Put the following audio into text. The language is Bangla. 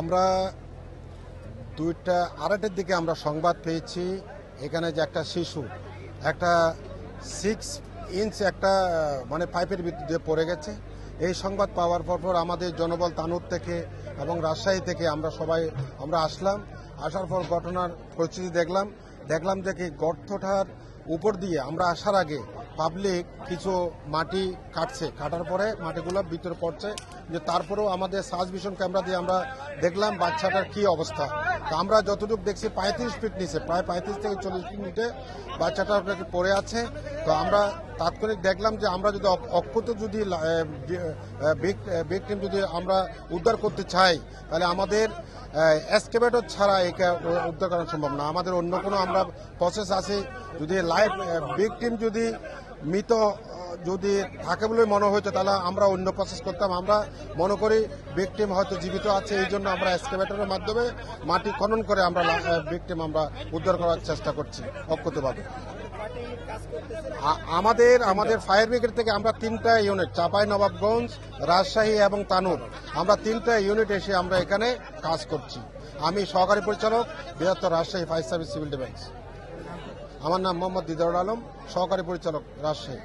আমরা দুইটা আড়াইটার দিকে আমরা সংবাদ পেয়েছি, এখানে যে একটা শিশু, একটা সিক্স ইঞ্চ একটা মানে পাইপের ভিতর দিয়ে পড়ে গেছে। এই সংবাদ পাওয়ার পর পর আমাদের জনবল তানুর থেকে এবং রাজশাহী থেকে আমরা সবাই, আমরা আসলাম। আসার পর ঘটনার পরিস্থিতি দেখলাম। দেখলাম যে কি গর্তটার উপর দিয়ে আমরা আসার আগে পাবলিক কিছু মাটি কাটছে, কাটার পরে মাটিগুলো ভিতরে পড়ছে, যে তারপরেও আমাদের সার্চ ভিশন ক্যামেরা দিয়ে আমরা দেখলাম বাচ্চাটার কি অবস্থা। তো আমরা যতটুকু দেখছি, পঁয়ত্রিশ ফিট নিচে, প্রায় পঁয়ত্রিশ থেকে চল্লিশ ফিট নিচে বাচ্চাটা পড়ে আছে। তো আমরা তাৎক্ষণিক দেখলাম যে আমরা যদি অক্ষত যদি ভিকটিম যদি আমরা উদ্ধার করতে চাই, তাহলে আমাদের এসকেভেটর ছাড়া উ- উদ্ধার করা সম্ভব না। আমাদের অন্য কোনো আমরা প্রসেস আছে, যদি লাইভ ভিকটিম যদি মৃত যদি থাকে বলে মনে হইতো তাহলে আমরা অন্য প্রসেস করতাম। আমরা মনে করি ভিকটিম হয়তো জীবিত আছে, এই জন্য আমরা এক্সকেভেটরের মাধ্যমে মাটি খনন করে আমরা ভিকটিম আমরা উদ্ধার করার চেষ্টা করছি, অক্ষতভাবে। আমাদের আমাদের ফায়ার ব্রিগেড থেকে আমরা তিনটা ইউনিট চাপাই নবাবগঞ্জ, রাজশাহী এবং তানুর। আমরা তিনটা ইউনিট এসে আমরা এখানে কাজ করছি। আমি সহকারী পরিচালক, বৃহত্তর Rajshahi fire service civil defence আমার নাম মোহাম্মদ দিদারুল আলম, সহকারী পরিচালক, রাজশাহী।